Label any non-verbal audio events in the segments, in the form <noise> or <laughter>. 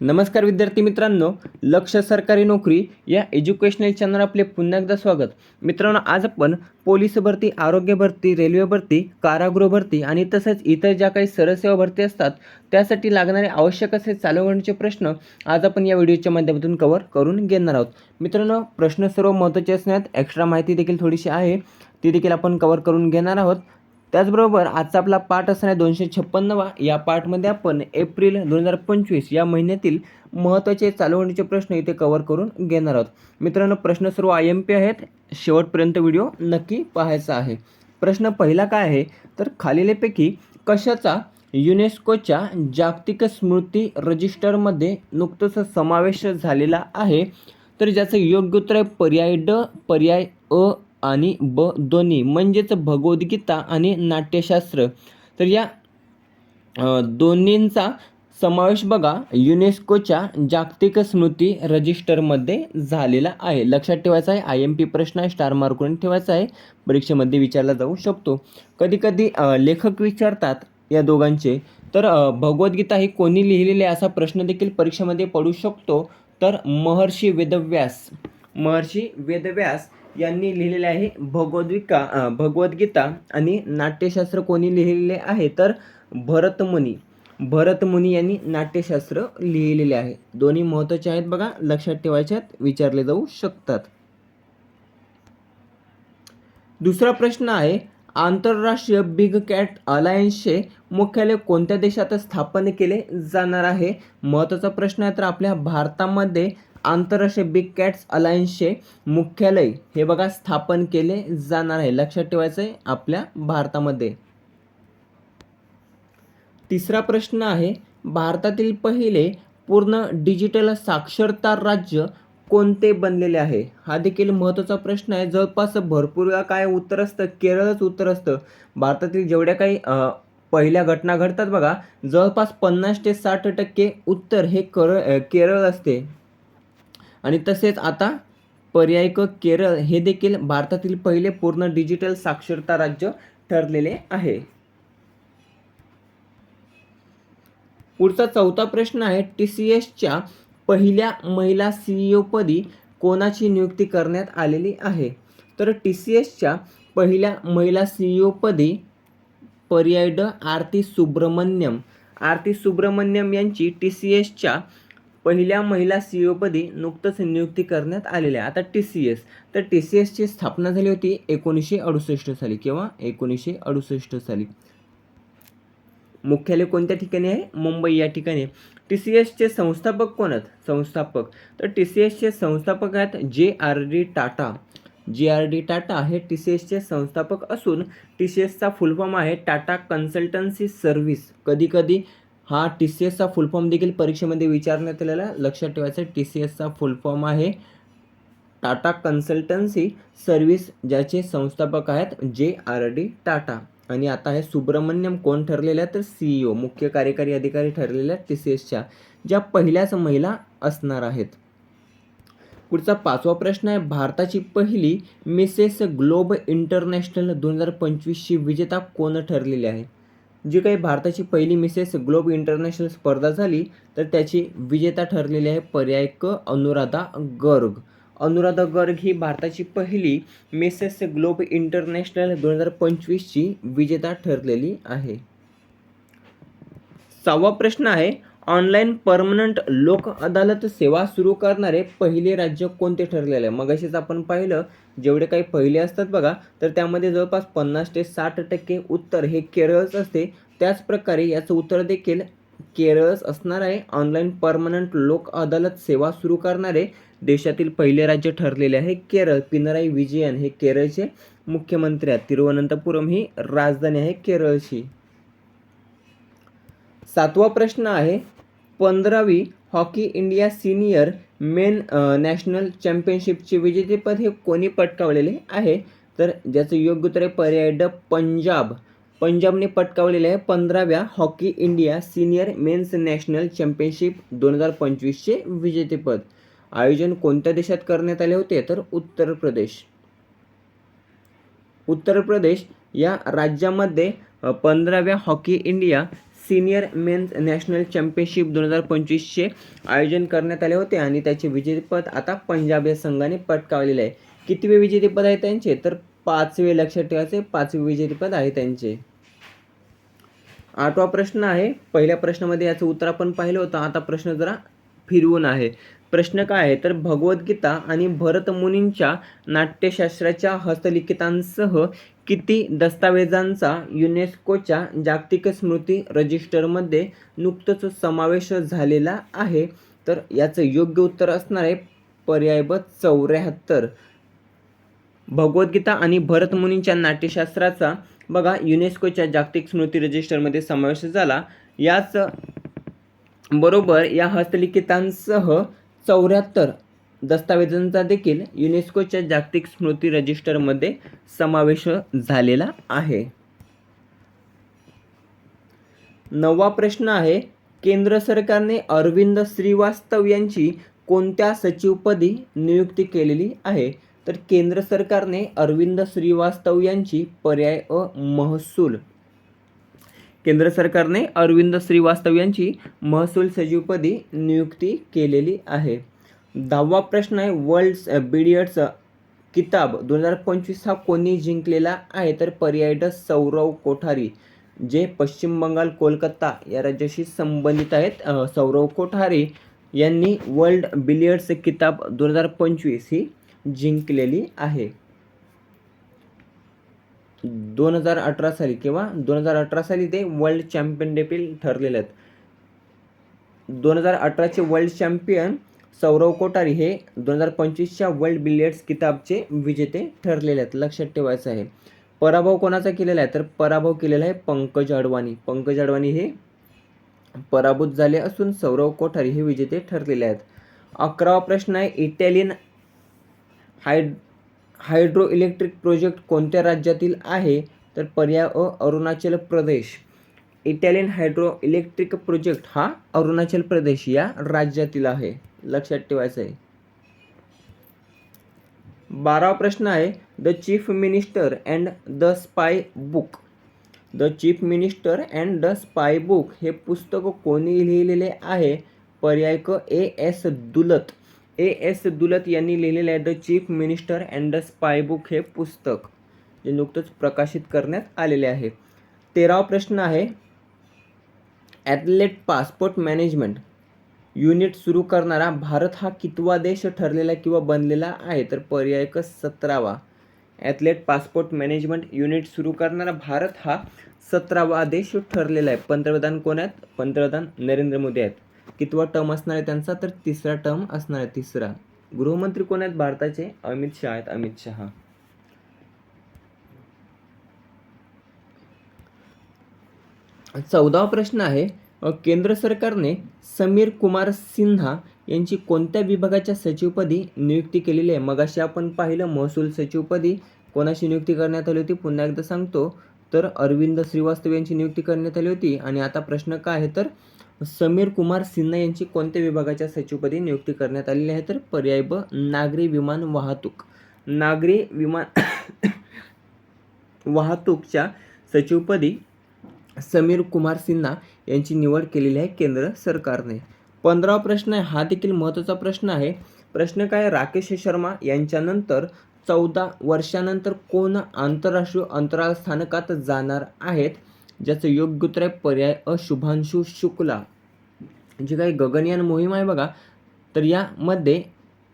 नमस्कार विद्यार्थी मित्रांनो लक्ष सरकारी नोकरी या एज्युकेशनल चॅनल आपले पुन्हा एकदा स्वागत. मित्रांनो आज आपण पोलीस भरती आरोग्य भरती रेल्वे भरती कारागृह भरती आणि तसंच इतर ज्या काही सरसेवा भरती असतात त्यासाठी लागणारे आवश्यक असे चालवण्याचे प्रश्न आज आपण या व्हिडिओच्या माध्यमातून कव्हर करून घेणार आहोत. मित्रांनो प्रश्न सर्व महत्त्वाचे असण्यात एक्स्ट्रा माहिती देखील थोडीशी आहे ती देखील आपण कव्हर करून घेणार आहोत. त्याचबरोबर आजचा आपला पाठ असणार आहे दोनशे छप्पन्नवा. या पाठमध्ये आपण एप्रिल दोन हजार पंचवीस या महिन्यातील महत्त्वाचे चालवणीचे प्रश्न इथे कव्हर करून घेणार आहोत. मित्रांनो प्रश्न सर्व आय एम पी आहेत. शेवटपर्यंत व्हिडिओ नक्की पाहायचा आहे. प्रश्न पहिला काय आहे? तर खालीलपैकी कशाचा युनेस्कोच्या जागतिक स्मृती रजिस्टरमध्ये नुकतंच समावेश झालेला आहे? तर ज्याचं योग्य उत्तर आहे पर्याय ड पर्याय अ आणि ब दोन्ही म्हणजेच भगवद्गीता आणि नाट्यशास्त्र. तर या दोन्हींचा समावेश बघा. युनेस्कोच्या जागतिक स्मृती रजिस्टरमध्ये झालेला आहे. लक्षात ठेवायचा आहे आय एम पी प्रश्न आहे स्टार मार्क करून ठेवायचा आहे. परीक्षेमध्ये विचारला जाऊ शकतो. कधी कधी लेखक विचारतात या दोघांचे तर भगवद्गीता ही कोणी लिहिलेली आहे असा प्रश्न देखील परीक्षेमध्ये पडू शकतो. तर महर्षी वेदव्यास महर्षी वेदव्यास यांनी लिहिलेले आहे भगवद्विका भगवद्गीता आणि नाट्यशास्त्र कोणी लिहिलेले आहे तर भरतमुनी. भरतमुनी यांनी नाट्यशास्त्र लिहिलेले आहे. दोन्ही महत्त्वाचे आहेत बघा लक्षात ठेवायच्यात विचारले जाऊ शकतात. दुसरा प्रश्न आहे आंतरराष्ट्रीय बिग कॅट अलायन्सचे मुख्यालय कोणत्या देशात स्थापन केले जाणार आहे? महत्त्वाचा प्रश्न आहे तर आपल्या भारतामध्ये आंतरराष्ट्रीय बिग कॅट्स अलायन्सचे मुख्यालय हे बघा स्थापन केले जाणार आहे. लक्षात ठेवायचं आहे आपल्या भारतामध्ये. तिसरा प्रश्न आहे भारतातील पहिले पूर्ण डिजिटल साक्षरता राज्य कोणते बनलेले आहे? हा देखील महत्त्वाचा प्रश्न आहे. जवळपास भरपूर वेळा काय उत्तर असतं? केरळच उत्तर असतं. भारतातील जेवढ्या काही पहिल्या घटना घडतात बघा जवळपास पन्नास ते साठ टक्के उत्तर हे कर केरळ असते. आणि तसेच आता पर्याय क केरळ हे देखील भारतातील पहिले पूर्ण डिजिटल साक्षरता राज्य ठरलेले आहे. पुढचा चौथा प्रश्न आहे टी सी एसच्या पहिल्या महिला सीईओ पदी कोणाची नियुक्ती करण्यात आलेली आहे? तर टी सी एसच्या पहिल्या महिला सीईओ पदी पर्याय ड आरती सुब्रमण्यम. आरती सुब्रमण्यम यांची टी सी एसच्या पहिल्या महिला सी ओपदी नुकतंच नियुक्ती करण्यात आलेल्या आहे आता टी सी एस तर टी सी एसची स्थापना झाली होती एकोणीसशे अडुसष्ट साली किंवा एकोणीसशे अडुसष्ट साली. मुख्यालय कोणत्या ठिकाणी आहे? मुंबई या ठिकाणी टी सी एसचे संस्थापक कोण आहेत? संस्थापक. तर टी सी एसचे संस्थापक आहेत जे आर डी टाटा. जे आर डी टाटा हे टी सी एसचे संस्थापक असून टी सी एसचा फुलफॉर्म आहे टाटा कन्सल्टन्सी सर्व्हिस. कधीकधी हा टी सी एसचा फुलफॉर्म देखील परीक्षेमध्ये विचारण्यात आलेला लक्षात ठेवायचं टी सी एसचा फुलफॉर्म आहे. टाटा कन्सल्टन्सी सर्व्हिस ज्याचे संस्थापक आहेत जे आर डी टाटा आणि आता हे सुब्रमण्यम कोण ठरलेल्या आहेत? तर सीईओ मुख्य कार्यकारी अधिकारी ठरलेल्या आहेत टी सी एसच्या ज्या पहिल्याच महिला असणार आहेत. पुढचा पाचवा प्रश्न आहे भारताची पहिली मिसेस ग्लोब इंटरनॅशनल दोन हजार पंचवीसची विजेता कोण ठरलेली आहे? जी काही भारताची पहिली मिसेस ग्लोब इंटरनॅशनल स्पर्धा झाली तर त्याची विजेता ठरलेली आहे पर्याय क अनुराधा गर्ग. अनुराधा गर्ग ही भारताची पहिली मिसेस ग्लोब इंटरनॅशनल दोन हजार पंचवीसची विजेता ठरलेली आहे. सहावा प्रश्न आहे ऑनलाईन परमनंट लोक अदालत सेवा सुरू करणारे पहिले राज्य कोणते ठरलेले? आहे मगाशीच आपण पाहिलं जेवढे काही पहिले असतात बघा तर त्यामध्ये जवळपास पन्नास ते साठ टक्के उत्तर हे केरळच असते. त्याचप्रकारे याचं उत्तर देखील केरळच असणार आहे. ऑनलाईन परमनंट लोक अदालत सेवा सुरू करणारे देशातील पहिले राज्य ठरलेले आहे केरळ. पिनराई विजयन हे केरळचे मुख्यमंत्री आहेत. तिरुवनंतपुरम ही राजधानी आहे केरळची. सातवा प्रश्न आहे पंधरावी hockey India senior men national चॅम्पियनशिपचे विजेतेपद हे कोणी पटकावलेले आहे? तर ज्याचं योग्य उत्तर आहे पर्याय ड पंजाब. पंजाबने पटकावलेले आहे पंधराव्या hockey India senior men's national championship दोन हजार पंचवीसचे विजेतेपद. आयोजन कोणत्या देशात करण्यात आले होते? तर उत्तर प्रदेश. उत्तर प्रदेश या राज्यामध्ये पंधराव्या hockey India senior men's national championship दोन हजार पंचवीसचे आयोजन करण्यात आले होते आणि त्याचे विजेतेपद आता पंजाब या संघाने पटकावलेले आहे. कितीवे विजेतेपद आहे त्यांचे? तर पाचवे लक्षात ठेवायचे पाचवे विजेतेपद आहे त्यांचे. आठवा प्रश्न आहे पहिल्या प्रश्नामध्ये याचं उत्तर आपण पाहिलं होतं. आता प्रश्न जरा फिरवून आहे. प्रश्न काय आहे? तर भगवद्गीता आणि भरतमुनींच्या नाट्यशास्त्राच्या हस्तलिखितांसह किती दस्तावेजांचा युनेस्कोच्या जागतिक स्मृती रजिस्टरमध्ये नुकतंच समावेश झालेला आहे? तर याचं योग्य उत्तर असणार आहे पर्याय ब चौऱ्याहत्तर. भगवद्गीता आणि भरतमुनींच्या नाट्यशास्त्राचा बघा युनेस्कोच्या जागतिक स्मृती रजिस्टरमध्ये समावेश झाला. याच बरोबर या हस्तलिखितांसह चौऱ्याहत्तर दस्तावेजांचा देखील युनेस्कोच्या जागतिक स्मृती रजिस्टरमध्ये समावेश झालेला आहे. नववा प्रश्न आहे केंद्र सरकारने अरविंद श्रीवास्तव यांची कोणत्या सचिवपदी नियुक्ती केलेली आहे? तर केंद्र सरकारने अरविंद श्रीवास्तव यांची पर्याय अ महसूल केंद्र सरकारने अरविंद श्रीवास्तव यांची महसूल सचिवपदी नियुक्ती केलेली आहे. दहावा प्रश्न आहे वर्ल्ड बिलियर्ड्स किताब दोन हजार पंचवीस हा कोणी जिंकलेला आहे? तर पर्याय ड सौरव कोठारी जे पश्चिम बंगाल कोलकाता या राज्याशी संबंधित आहेत. सौरव कोठारी यांनी वर्ल्ड बिलियर्ड्स किताब दोन हजार पंचवीस ही जिंकलेली आहे. दोन हजार अठरा साली किंवा दोन हजार अठरा साली ते वर्ल्ड चॅम्पियन देखील ठरलेले आहेत. दोन हजार अठराचे वर्ल्ड चॅम्पियन सौरव कोठारी हे दोन हजार पंचवीसच्या वर्ल्ड बिलियर्ड्स किताबचे विजेते ठरलेले आहेत. लक्षात ठेवायचं आहे. पराभव कोणाचा केलेला आहे? तर पराभव केलेला आहे पंकज अडवाणी पंकज अडवाणी हे पराभूत झाले असून सौरव कोठारी हे विजेते ठरलेले आहेत. अकरावा प्रश्न आहे इटॅलियन हायड हायड्रो इलेक्ट्रिक प्रोजेक्ट कोणत्या राज्यातील आहे? तर पर्याय अ Arunachal Pradesh. Italian hydroelectric project हा अरुणाचल प्रदेश या राज्यातील आहे. लक्षात ठेवायचं आहे. बारावा प्रश्न आहे the chief minister and the spy book. The chief minister and the spy book हे पुस्तक कोणी लिहिलेले आहे? पर्याय क A S Dulat. A S Dulat यांनी लिहिलेले आहे the chief minister and the spy book हे पुस्तक जे नुकतंच प्रकाशित करण्यात आलेले आहे. तेरावा प्रश्न आहे ॲथलेट पासपोर्ट मॅनेजमेंट युनिट सुरू करणारा भारत हा कितवा देश ठरलेला किंवा बनलेला आहे? तर पर्याय क सतरावा. ॲथलेट पासपोर्ट मॅनेजमेंट युनिट सुरू करणारा भारत हा सतरावा देश ठरलेला आहे. पंतप्रधान कोण आहेत? पंतप्रधान नरेंद्र मोदी आहेत. कितवा टर्म असणार आहे त्यांचा? तर तिसरा टर्म असणार आहे तिसरा. गृहमंत्री कोण आहेत? भारताचे अमित शहा आहेत. अमित शहा. चौदावा प्रश्न आहे केंद्र सरकारने समीर कुमार सिन्हा यांची कोणत्या विभागाच्या सचिवपदी नियुक्ती केलेली आहे? मगाशी आपण पाहिलं महसूल सचिवपदी कोणाची नियुक्ती करण्यात आली होती? पुन्हा एकदा सांगतो. तर अरविंद श्रीवास्तव यांची नियुक्ती करण्यात आली होती. आणि आता प्रश्न काय आहे? तर समीर कुमार सिन्हा यांची कोणत्या विभागाच्या सचिवपदी नियुक्ती करण्यात आलेली आहे? तर पर्याय ब नागरी विमान वाहतूक. नागरी विमान <coughs> वाहतूकच्या सचिवपदी समीर कुमार सिन्हा यांची निवड केलेली आहे केंद्र सरकारने. पंधरावा प्रश्न आहे. हा देखील महत्त्वाचा प्रश्न आहे. प्रश्न काय? राकेश शर्मा यांच्यानंतर चौदा वर्षानंतर कोण आंतरराष्ट्रीय अंतराळ स्थानकात जाणार आहेत? ज्याचं योग्य आहे पर्याय अशुभांशू शुक्ला. जी काही गगनयान मोहीम आहे बघा तर यामध्ये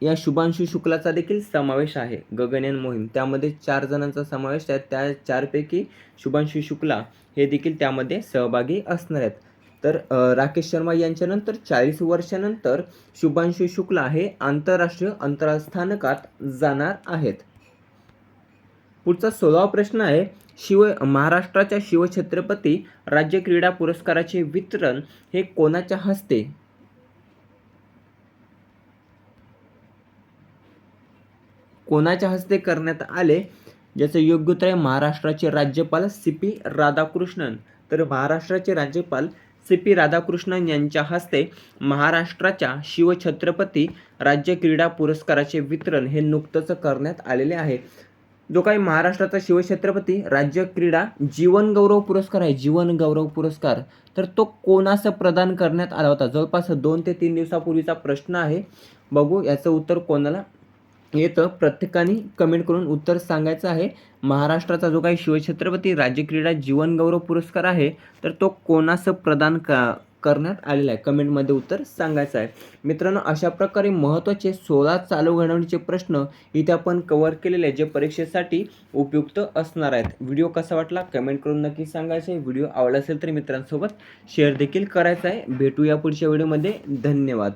या शुभांशु शुक्लाचा देखील समावेश आहे गगनयान मोहीम. त्यामध्ये चार जणांचा समावेश आहे त्या चारपैकी शुभांशू शुक्ला हे देखील त्यामध्ये सहभागी असणार आहेत. तर राकेश शर्मा यांच्यानंतर चाळीस वर्षानंतर शुभांशू शुक्ला हे आंतरराष्ट्रीय अंतराळ स्थानकात जाणार आहेत. पुढचा सोळावा प्रश्न आहे शिव महाराष्ट्राच्या शिवछत्रपती राज्य क्रीडा पुरस्काराचे वितरण हे कोणाच्या हस्ते? कोणाच्या हस्ते करण्यात आले? ज्याचं योग्य उत्तर आहे महाराष्ट्राचे राज्यपाल सी पी राधाकृष्णन. तर महाराष्ट्राचे राज्यपाल सी पी राधाकृष्णन यांच्या हस्ते महाराष्ट्राच्या शिवछत्रपती राज्य क्रीडा पुरस्काराचे वितरण हे नुकतंच करण्यात आलेले आहे. जो काही महाराष्ट्राचा शिवछत्रपती राज्य क्रीडा जीवनगौरव पुरस्कार आहे जीवनगौरव पुरस्कार तर तो कोणास प्रदान करण्यात आला होता? जवळपास दोन ते तीन दिवसापूर्वीचा प्रश्न आहे. बघू याचं उत्तर कोणाला येतं? प्रत्येकाने कमेंट करून उत्तर सांगायचं आहे. महाराष्ट्राचा जो काही शिवछत्रपती राज्य क्रीडा जीवनगौरव पुरस्कार आहे तर तो कोणास प्रदान का करण्यात आलेलं आहे. कमेंटमध्ये उत्तर सांगायचं आहे. मित्रांनो अशा प्रकारे महत्त्वाचे सोळा चालू घडवणीचे प्रश्न इथे आपण कव्हर केलेले आहे जे परीक्षेसाठी उपयुक्त असणार आहेत. व्हिडिओ कसा वाटला? कमेंट करून नक्की सांगायचं आहे. व्हिडिओ आवडला असेल तर मित्रांसोबत शेअर देखील करायचा आहे. भेटूया पुढच्या व्हिडिओमध्ये धन्यवाद.